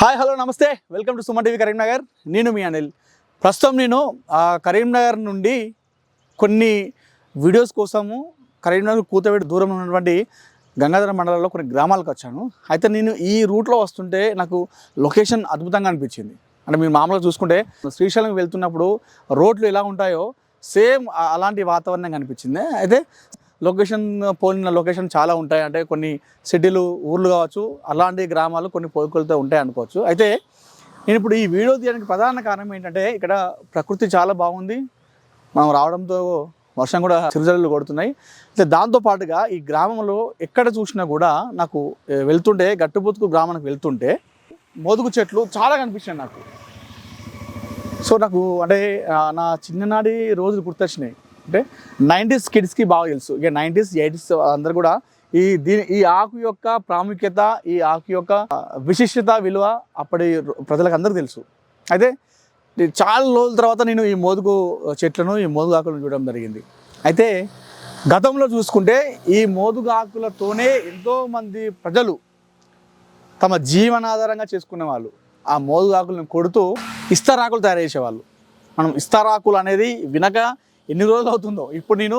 Hi hello నమస్తే. Welcome to Suman TV Karimnagar. నేను మీ అనిల్. ప్రస్తుతం నేను కరీంనగర్ నుండి కొన్ని వీడియోస్ కోసము కరీంనగర్ కూతవేడి దూరంలో ఉన్నటువంటి గంగాధర మండలంలో కొన్ని గ్రామాలకు వచ్చాను. అయితే నేను ఈ రూట్లో వస్తుంటే నాకు లొకేషన్ అద్భుతంగా అనిపించింది. అంటే మీరు మామూలుగా చూసుకుంటే శ్రీశైలం వెళ్తున్నప్పుడు రోడ్లు ఎలా ఉంటాయో సేమ్ అలాంటి వాతావరణం కనిపించింది. అయితే లొకేషన్ పోలిన లొకేషన్ చాలా ఉంటాయి. అంటే కొన్ని సిటీలు ఊర్లు కావచ్చు అలాంటి గ్రామాలు కొన్ని పోలికలతో ఉంటాయి అనుకోవచ్చు. అయితే నేను ఇప్పుడు ఈ వీడియో తీయడానికి ప్రధాన కారణం ఏంటంటే ఇక్కడ ప్రకృతి చాలా బాగుంది. మనం రావడంతో వర్షం కూడా చిరుజల్లు కొడుతున్నాయి. అయితే దాంతో పాటుగా ఈ గ్రామంలో ఎక్కడ చూసినా కూడా నాకు వెళ్తుంటే గట్టుబొతుకు గ్రామానికి వెళ్తుంటే మోదుగు చెట్లు చాలా కనిపించాయి నాకు. సో నాకు అంటే నా చిన్ననాటి రోజులు గుర్తొచ్చినాయి. అంటే నైంటీస్ కిడ్స్కి బాగా తెలుసు. ఇక నైంటీస్ ఎయిటీస్ అందరు కూడా ఈ దీని ఈ ఆకు యొక్క ప్రాముఖ్యత ఈ ఆకు యొక్క విశిష్టత విలువ అప్పటి ప్రజలకు అందరికీ తెలుసు. అయితే చాలా రోజుల తర్వాత నేను ఈ మోదుగు చెట్లను ఈ మోదుగు ఆకులను చూడడం జరిగింది. అయితే గతంలో చూసుకుంటే ఈ మోదుగు ఆకులతోనే ఎంతోమంది ప్రజలు తమ జీవనాధారంగా చేసుకునే వాళ్ళు. ఆ మోదుగు ఆకులను కొడుతూ ఇస్తరాకులు తయారు చేసేవాళ్ళు. మనం ఇస్తరాకులు అనేది వినక ఎన్ని రోజులు అవుతుందో? ఇప్పుడు నేను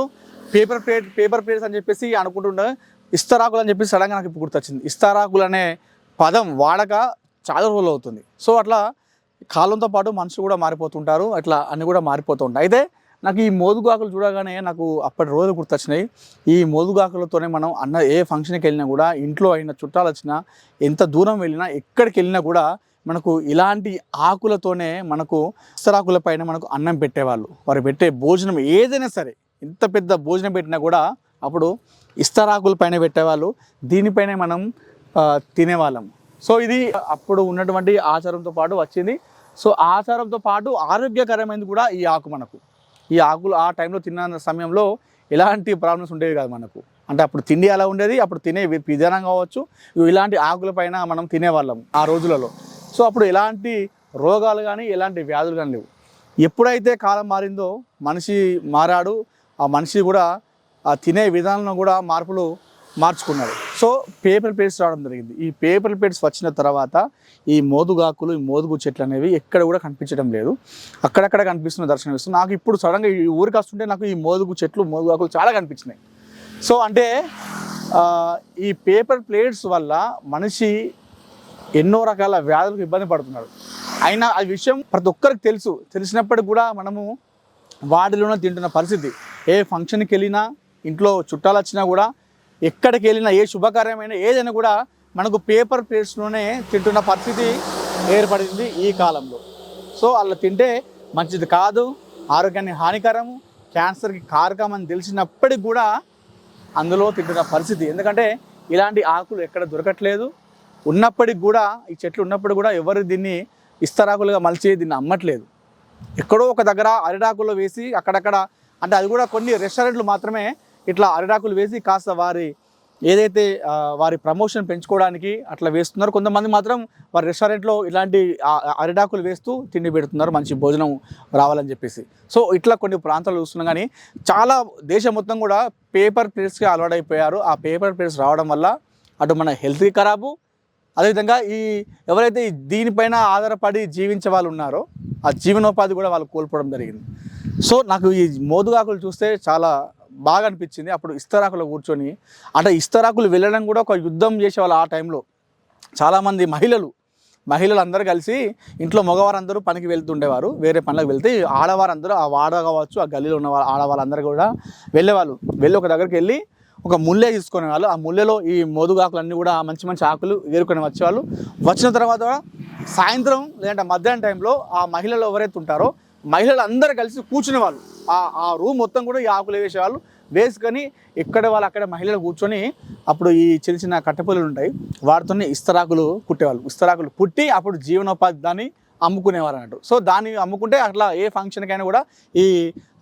పేపర్ ప్లేట్ పేపర్ ప్లేట్స్ అని చెప్పేసి అనుకుంటుండే ఇస్తరాకులు అని చెప్పేసి సడన్గా నాకు ఇప్పుడు గుర్తొచ్చింది. ఇస్తరాకులు అనే పదం వాడక చాలా రోజులు అవుతుంది. సో అట్లా కాలంతో పాటు మనుషులు కూడా మారిపోతుంటారు అట్లా అన్నీ కూడా మారిపోతూ ఉంటాయి. అయితే నాకు ఈ మోదుగాకులు చూడగానే నాకు అప్పటి రోజులు గుర్తొచ్చినాయి. ఈ మోదుగాకులతోనే మనం అన్న ఏ ఫంక్షన్కి వెళ్ళినా కూడా ఇంట్లో అయిన చుట్టాలు వచ్చినా ఎంత దూరం వెళ్ళినా ఎక్కడికి వెళ్ళినా కూడా మనకు ఇలాంటి ఆకులతోనే మనకు ఇస్తరాకుల పైన మనకు అన్నం పెట్టేవాళ్ళు. వారు పెట్టే భోజనం ఏదైనా సరే ఎంత పెద్ద భోజనం పెట్టినా కూడా అప్పుడు ఇస్తరాకుల పైన పెట్టేవాళ్ళు. దీనిపైనే మనం తినేవాళ్ళం. సో ఇది అప్పుడు ఉన్నటువంటి ఆచారంతో పాటు వచ్చింది. సో ఆచారంతో పాటు ఆరోగ్యకరమైనది కూడా ఈ ఆకు మనకు. ఈ ఆకులు ఆ టైంలో తిన్న సమయంలో ఎలాంటి ప్రాబ్లమ్స్ ఉండేవి కాదు మనకు. అంటే అప్పుడు తిండి అలా ఉండేది? అప్పుడు తినే విధానం కావచ్చు. ఇలాంటి ఆకుల పైన మనం తినేవాళ్ళం ఆ రోజులలో. సో అప్పుడు ఎలాంటి రోగాలు కానీ ఎలాంటి వ్యాధులు కానీ లేవు. ఎప్పుడైతే కాలం మారిందో మనిషి మారాడు ఆ మనిషి కూడా ఆ తినే విధానంలో కూడా మార్పులు మార్చుకున్నాడు. సో పేపర్ ప్లేట్స్ రావడం జరిగింది. ఈ పేపర్ ప్లేట్స్ వచ్చిన తర్వాత ఈ మోదుగాకులు ఈ మోదుగు చెట్లు అనేవి ఎక్కడ కూడా కనిపించడం లేదు. అక్కడక్కడ కనిపిస్తున్న దర్శనం ఇస్తుంది నాకు ఇప్పుడు సడన్గా ఈ ఊరికి వస్తుంటే నాకు ఈ మోదుగు చెట్లు మోదుగాకులు చాలా కనిపించినాయి. సో అంటే ఈ పేపర్ ప్లేట్స్ వల్ల మనిషి ఎన్నో రకాల వ్యాధులకు ఇబ్బంది పడుతున్నాడు అయినా ఆ విషయం ప్రతి ఒక్కరికి తెలుసు. తెలిసినప్పటికి కూడా మనము వాటిలోనే తింటున్న పరిస్థితి. ఏ ఫంక్షన్కి వెళ్ళినా ఇంట్లో చుట్టాలు వచ్చినా కూడా ఎక్కడికి వెళ్ళినా ఏ శుభకార్యమైనా ఏదైనా కూడా మనకు పేపర్ ప్లేట్స్లోనే తింటున్న పరిస్థితి ఏర్పడింది ఈ కాలంలో. సో అలా తింటే మంచిది కాదు. ఆరోగ్యానికి హానికరము. క్యాన్సర్కి కారకం అని తెలిసినప్పటికి కూడా అందులో తింటున్న పరిస్థితి. ఎందుకంటే ఇలాంటి ఆకులు ఎక్కడ దొరకట్లేదు. ఉన్నప్పటికి కూడా ఈ చెట్లు ఉన్నప్పటికి కూడా ఎవరు దీన్ని ఇస్తరాకులుగా మలిచి దీన్ని అమ్మట్లేదు. ఎక్కడో ఒక దగ్గర అరిటాకుల్లో వేసి అక్కడక్కడ అంటే అది కూడా కొన్ని రెస్టారెంట్లు మాత్రమే ఇట్లా అరిటాకులు వేసి కాస్త వారి ఏదైతే వారి ప్రమోషన్ పెంచుకోవడానికి అట్లా వేస్తున్నారు. కొంతమంది మాత్రం వారి రెస్టారెంట్లో ఇలాంటి అరిడాకులు అరిటాకులు వేస్తూ తిండి పెడుతున్నారు. మంచి భోజనం రావాలని చెప్పేసి. సో ఇట్లా కొన్ని ప్రాంతాలు చూస్తున్నాం. కానీ చాలా దేశం మొత్తం కూడా పేపర్ ప్లేట్స్కి అలవాటైపోయారు. ఆ పేపర్ ప్లేట్స్ రావడం వల్ల అటు మన హెల్త్కి ఖరాబు అదేవిధంగా ఈ ఎవరైతే దీనిపైన ఆధారపడి జీవించే వాళ్ళు ఉన్నారో ఆ జీవనోపాధి కూడా వాళ్ళు కోల్పోవడం జరిగింది. సో నాకు ఈ మోదుగాకులు చూస్తే చాలా బాగా అనిపించింది. అప్పుడు ఇస్తరాకులో కూర్చొని అంటే ఇస్తరాకులు వెళ్ళడం కూడా ఒక యుద్ధం చేసేవాళ్ళు ఆ టైంలో. చాలామంది మహిళలు మహిళలు అందరూ కలిసి ఇంట్లో మగవారందరూ పనికి వెళ్తుండేవారు. వేరే పనులకు వెళ్తే ఆడవారందరూ ఆ వాడ కావచ్చు ఆ గల్లీలో ఉన్న ఆడవాళ్ళందరూ కూడా వెళ్ళేవాళ్ళు. వెళ్ళి ఒక దగ్గరికి వెళ్ళి ఒక ముల్లె తీసుకునే వాళ్ళు ఆ ముల్లెలో ఈ మోదుగాకులన్నీ కూడా మంచి మంచి ఆకులు ఏరుకొని వచ్చేవాళ్ళు. వచ్చిన తర్వాత సాయంత్రం లేదంటే మధ్యాహ్నం టైంలో ఆ మహిళలు ఎవరైతే ఉంటారో మహిళలు అందరూ కలిసి కూర్చునే వాళ్ళు ఆ ఆ రూమ్ మొత్తం కూడా ఈ ఆకులు వేసేవాళ్ళు. వేసుకొని ఎక్కడ వాళ్ళు అక్కడ మహిళలు కూర్చొని అప్పుడు ఈ చిన్న చిన్న కట్టెపొలు ఉంటాయి. వాటితోనే ఇస్తరాకులు కుట్టేవాళ్ళు. ఇస్తరాకులు పుట్టి అప్పుడు జీవనోపాధి దాన్ని అమ్ముకునేవారు అన్నట్టు సో దాన్ని అమ్ముకుంటే అట్లా ఏ ఫంక్షన్కైనా కూడా ఈ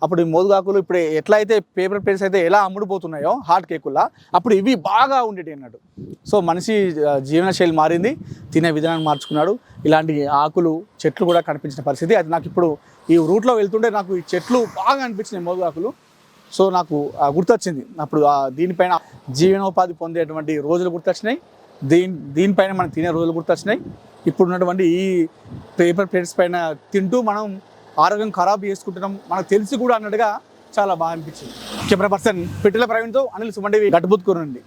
అప్పుడు మోదుగాకులు ఇప్పుడు ఎట్లా అయితే పేపర్ ప్లేట్స్ అయితే ఎలా అమ్ముడుపోతున్నాయో హార్ట్ కేకుల్లా అప్పుడు ఇవి బాగా ఉండేవి అన్నట్టు. సో మనిషి జీవనశైలి మారింది తినే విధానం మార్చుకున్నాడు. ఇలాంటి ఆకులు చెట్లు కూడా కనిపించిన పరిస్థితి. అది నాకు ఇప్పుడు ఈ రూట్లో వెళ్తుంటే నాకు ఈ చెట్లు బాగా అనిపించినాయి మోదుగాకులు. సో నాకు గుర్తొచ్చింది. అప్పుడు దీనిపైన జీవనోపాధి పొందేటువంటి రోజులు గుర్తొచ్చినాయి. దీని దీనిపైన మనం తినే రోజులు గుర్తొచ్చినాయి. ఇప్పుడున్నటువంటి ఈ పేపర్ ప్లేట్స్ పైన తింటూ మనం ఆరోగ్యం ఖరాబ్ చేసుకుంటున్నాం. మనకు తెలిసి కూడా అన్నట్టుగా చాలా బాగా అనిపించింది. కెమెరా పర్సన్ పిట్టల ప్రవీణ్తో అనిల్ సుమండేవి గట్టుబుత్కూరు నుండి